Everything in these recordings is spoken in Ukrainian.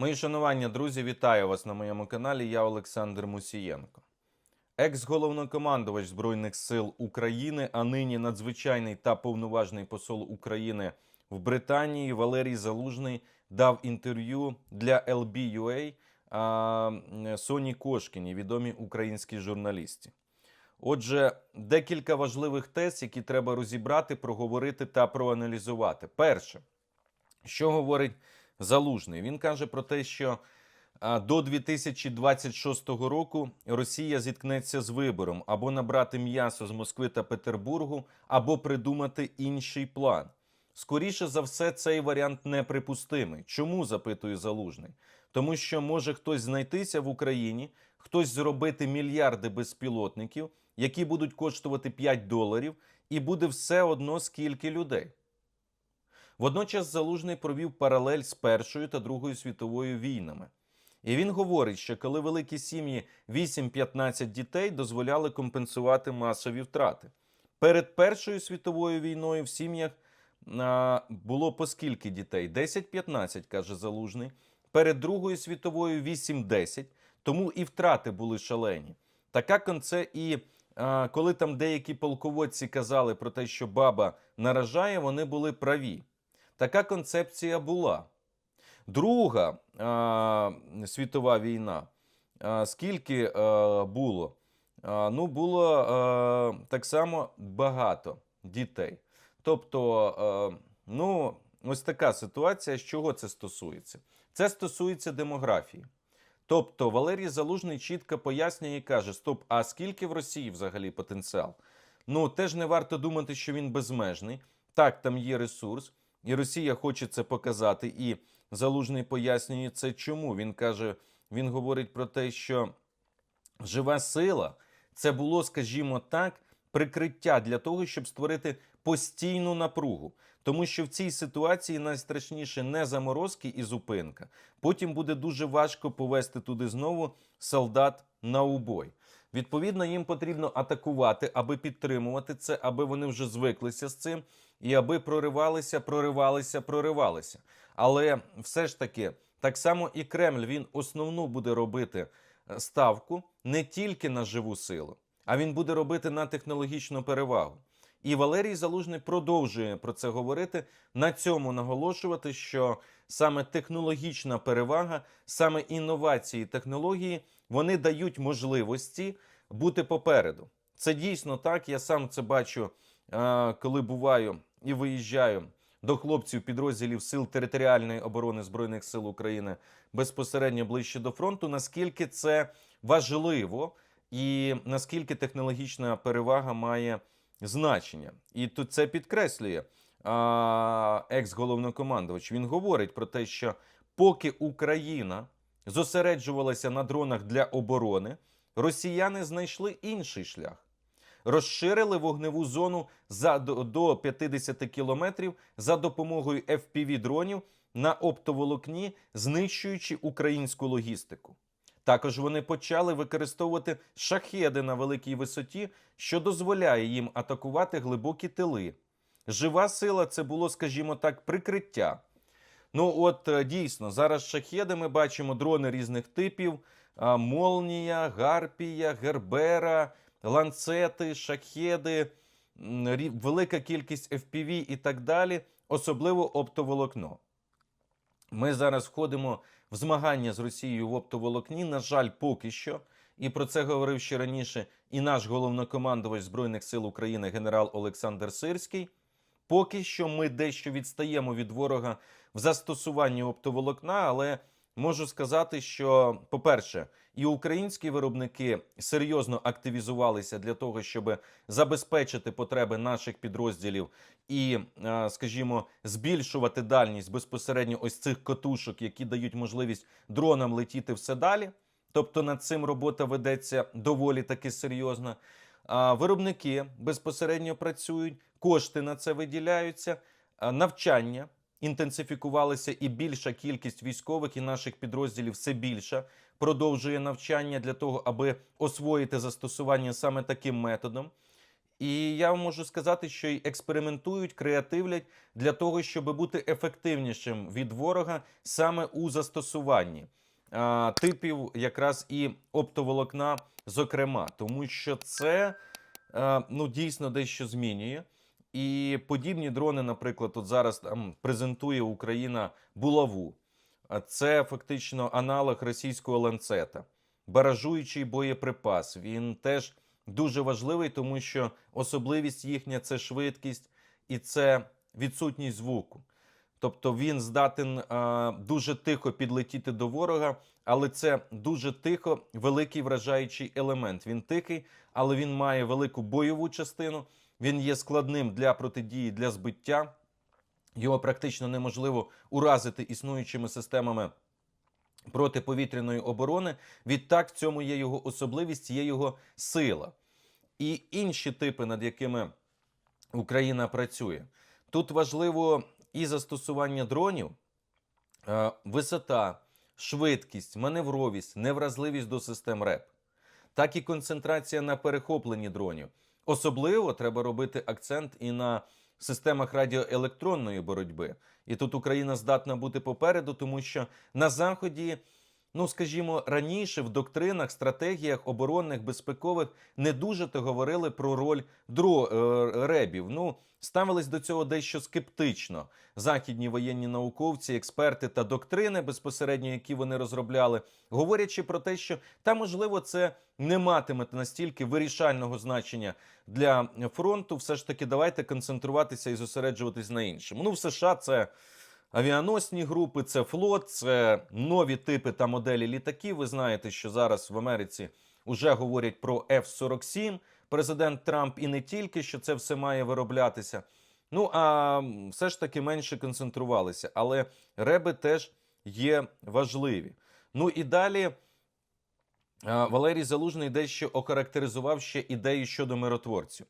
Мої шанування, друзі, вітаю вас на моєму каналі. Я Олександр Мусієнко. Екс-головнокомандувач Збройних сил України, а нині надзвичайний та повноважний посол України в Британії Валерій Залужний дав інтерв'ю для LB.UA Соні Кошкіні, відомій українській журналісті. Отже, декілька важливих тез, які треба розібрати, проговорити та проаналізувати. Перше, що говорить Залужний? Він каже про те, що до 2026 року Росія зіткнеться з вибором або набрати м'ясо з Москви та Петербургу, або придумати інший план. Скоріше за все, цей варіант неприпустимий. Чому запитує Залужний? Тому що може хтось знайтися в Україні, хтось зробити мільярди безпілотників, які будуть коштувати 5 доларів, і буде все одно скільки людей. Водночас Залужний провів паралель з Першою та Другою світовою війнами. І він говорить, що коли великі сім'ї 8-15 дітей дозволяли компенсувати масові втрати. Перед Першою світовою війною в сім'ях було по скільки дітей? 10-15, каже Залужний. Перед Другою світовою 8-10, тому і втрати були шалені. Така конце і коли там деякі полководці казали про те, що баба наражає, вони були праві. Така концепція була. Друга а, світова війна. А, скільки а, було? А, ну, було а, так само багато дітей. Тобто, а, ну, ось така ситуація. З чого це стосується? Це стосується демографії. Тобто Валерій Залужний чітко пояснює і каже: Стоп, а скільки в Росії взагалі потенціал? Ну, теж не варто думати, що він безмежний. Так, там є ресурс, і Росія хоче це показати. І Залужний пояснює це чому. Він каже, він говорить про те, що жива сила це було, скажімо так, прикриття для того, щоб створити постійну напругу. Тому що в цій ситуації найстрашніше не заморозки і зупинка. Потім буде дуже важко повести туди знову солдат на убой. Відповідно, їм потрібно атакувати, аби підтримувати це, аби вони вже звиклися з цим, і аби проривалися, проривалися, проривалися. Але все ж таки, так само і Кремль він основну буде робити е, ставку не тільки на живу силу, а він буде робити на технологічну перевагу. І Валерій Залужний продовжує про це говорити, на цьому наголошувати, що саме технологічна перевага, саме інновації, технології, вони дають можливості бути попереду. Це дійсно так. Я сам це бачу, е, коли буваю і виїжджаю до хлопців підрозділів Сил територіальної оборони Збройних сил України безпосередньо ближче до фронту. Наскільки це важливо і наскільки технологічна перевага має значення, і тут це підкреслює екс-головнокомандувач. Він говорить про те, що поки Україна зосереджувалася на дронах для оборони, росіяни знайшли інший шлях. Розширили вогневу зону за до- до 50 кілометрів за допомогою fpv дронів на оптоволокні, знищуючи українську логістику. Також вони почали використовувати шахеди на великій висоті, що дозволяє їм атакувати глибокі тили. Жива сила це було, скажімо так, прикриття. Ну, от е, дійсно, зараз шахеди ми бачимо дрони різних типів: Молнія, Гарпія, Гербера, ланцети, шахеди, велика кількість FPV і так далі, особливо оптоволокно. Ми зараз входимо в змагання з Росією в оптоволокні. На жаль, поки що. І про це говорив ще раніше і наш головнокомандувач Збройних сил України генерал Олександр Сирський. Поки що ми дещо відстаємо від ворога в застосуванні оптоволокна, але можу сказати, що, по-перше, і українські виробники серйозно активізувалися для того, щоб забезпечити потреби наших підрозділів і, е, скажімо, збільшувати дальність безпосередньо ось цих котушок, які дають можливість дронам летіти все далі. Тобто над цим робота ведеться доволі таки серйозно. Виробники безпосередньо працюють, кошти на це виділяються, навчання інтенсифікувалися, і більша кількість військових і наших підрозділів все більша продовжує навчання для того, аби освоїти застосування саме таким методом. І я вам можу сказати, що й експериментують, креативлять для того, щоб бути ефективнішим від ворога саме у застосуванні а, типів якраз і оптоволокна, зокрема, тому що це е, ну, дійсно дещо змінює. І подібні дрони, наприклад, от зараз там презентує Україна булаву. Це фактично аналог російського ланцета, баражуючий боєприпас. Він теж дуже важливий, тому що особливість їхня це швидкість і це відсутність звуку. Тобто він здатен а, дуже тихо підлетіти до ворога, але це дуже тихо, великий вражаючий елемент. Він тихий, але він має велику бойову частину. Він є складним для протидії для збиття. Його практично неможливо уразити існуючими системами протиповітряної оборони. Відтак, в цьому є його особливість, є його сила. І інші типи, над якими Україна працює. Тут важливо і застосування дронів, е, висота, швидкість, маневровість, невразливість до систем РЕП, так і концентрація на перехопленні дронів. Особливо треба робити акцент і на системах радіоелектронної боротьби. І тут Україна здатна бути попереду, тому що на Заході, ну скажімо, раніше в доктринах, стратегіях оборонних, безпекових не дуже то говорили про роль дро е, ребів. Ну, ставились до цього дещо скептично. Західні воєнні науковці, експерти та доктрини, безпосередньо, які вони розробляли, говорячи про те, що та можливо це не матиме настільки вирішального значення для фронту. Все ж таки, давайте концентруватися і зосереджуватись на іншому. Ну, в США це. Авіаносні групи, це флот, це нові типи та моделі літаків. Ви знаєте, що зараз в Америці вже говорять про F-47, президент Трамп, і не тільки що це все має вироблятися. Ну а все ж таки менше концентрувалися. Але реби теж є важливі. Ну і далі Валерій Залужний дещо охарактеризував ще ідею щодо миротворців.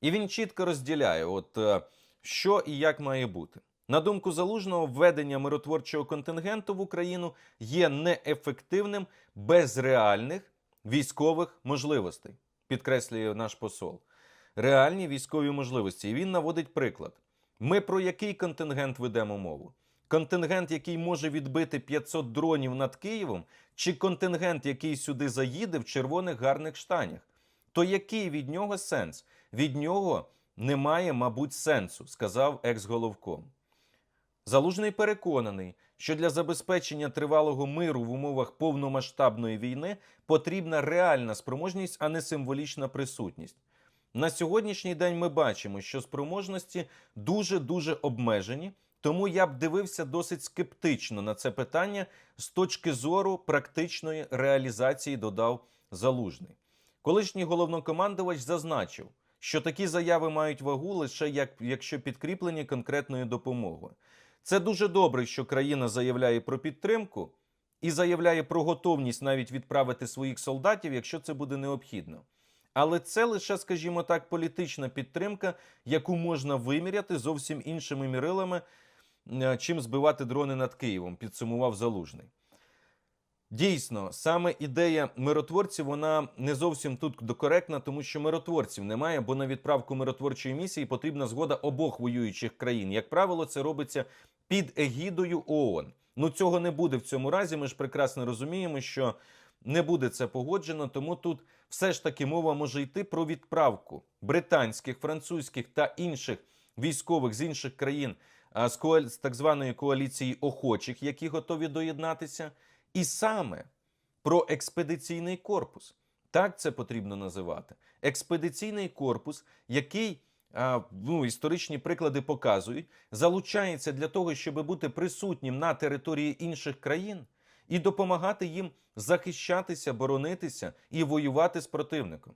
І він чітко розділяє, от е, що і як має бути. На думку залужного, введення миротворчого контингенту в Україну є неефективним без реальних військових можливостей, підкреслює наш посол. Реальні військові можливості. І він наводить приклад: ми про який контингент ведемо мову? Контингент, який може відбити 500 дронів над Києвом, чи контингент, який сюди заїде в червоних гарних штанях? То який від нього сенс? Від нього немає, мабуть, сенсу, сказав екс-головком. Залужний переконаний, що для забезпечення тривалого миру в умовах повномасштабної війни потрібна реальна спроможність, а не символічна присутність. На сьогоднішній день ми бачимо, що спроможності дуже дуже обмежені, тому я б дивився досить скептично на це питання з точки зору практичної реалізації, додав Залужний. Колишній головнокомандувач зазначив, що такі заяви мають вагу лише як, якщо підкріплені конкретною допомогою. Це дуже добре, що країна заявляє про підтримку і заявляє про готовність навіть відправити своїх солдатів, якщо це буде необхідно. Але це лише, скажімо так, політична підтримка, яку можна виміряти зовсім іншими мірилами, е, чим збивати дрони над Києвом, підсумував Залужний. Дійсно, саме ідея миротворців вона не зовсім тут докоректна, тому що миротворців немає, бо на відправку миротворчої місії потрібна згода обох воюючих країн. Як правило, це робиться під егідою ООН. Ну цього не буде в цьому разі. Ми ж прекрасно розуміємо, що не буде це погоджено, тому тут все ж таки мова може йти про відправку британських, французьких та інших військових з інших країн з так званої коаліції охочих, які готові доєднатися, і саме про експедиційний корпус. Так це потрібно називати. Експедиційний корпус, який ну, історичні приклади показують, залучається для того, щоб бути присутнім на території інших країн і допомагати їм захищатися, боронитися і воювати з противником.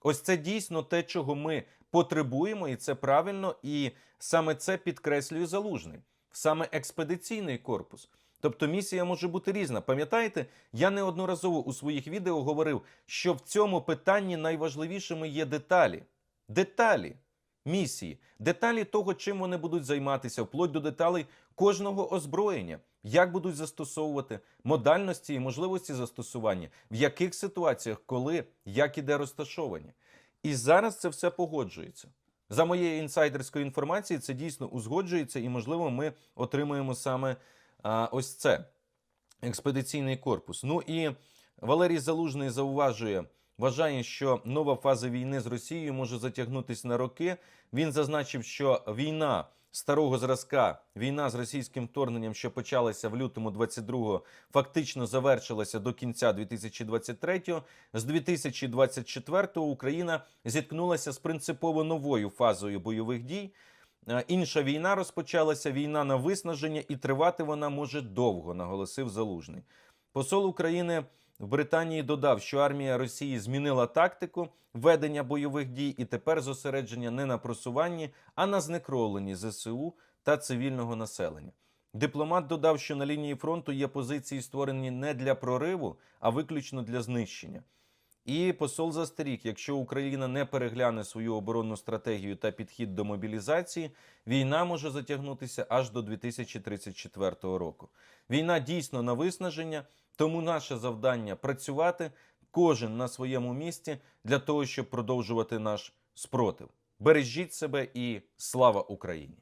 Ось це дійсно те, чого ми потребуємо, і це правильно, і саме це підкреслює залужний, саме експедиційний корпус. Тобто місія може бути різна. Пам'ятаєте, я неодноразово у своїх відео говорив, що в цьому питанні найважливішими є деталі. Деталі місії, деталі того, чим вони будуть займатися, вплоть до деталей кожного озброєння, як будуть застосовувати модальності і можливості застосування, в яких ситуаціях, коли, як і де розташовані. І зараз це все погоджується. За моєю інсайдерською інформацією, це дійсно узгоджується, і, можливо, ми отримаємо саме ось це експедиційний корпус. Ну і Валерій Залужний зауважує, вважає, що нова фаза війни з Росією може затягнутися на роки. Він зазначив, що війна старого зразка, війна з російським вторгненням, що почалася в лютому 22-го, фактично завершилася до кінця 2023-го. З 2024-го Україна зіткнулася з принципово новою фазою бойових дій. Е, Інша війна розпочалася війна на виснаження, і тривати вона може довго, наголосив Залужний. Посол України в Британії додав, що армія Росії змінила тактику ведення бойових дій і тепер зосередження не на просуванні, а на знекровленні ЗСУ та цивільного населення. Дипломат додав, що на лінії фронту є позиції, створені не для прориву, а виключно для знищення. І посол застеріг, якщо Україна не перегляне свою оборонну стратегію та підхід до мобілізації, війна може затягнутися аж до 2034 року. Війна дійсно на виснаження, тому наше завдання працювати кожен на своєму місці для того, щоб продовжувати наш спротив. Бережіть себе і слава Україні!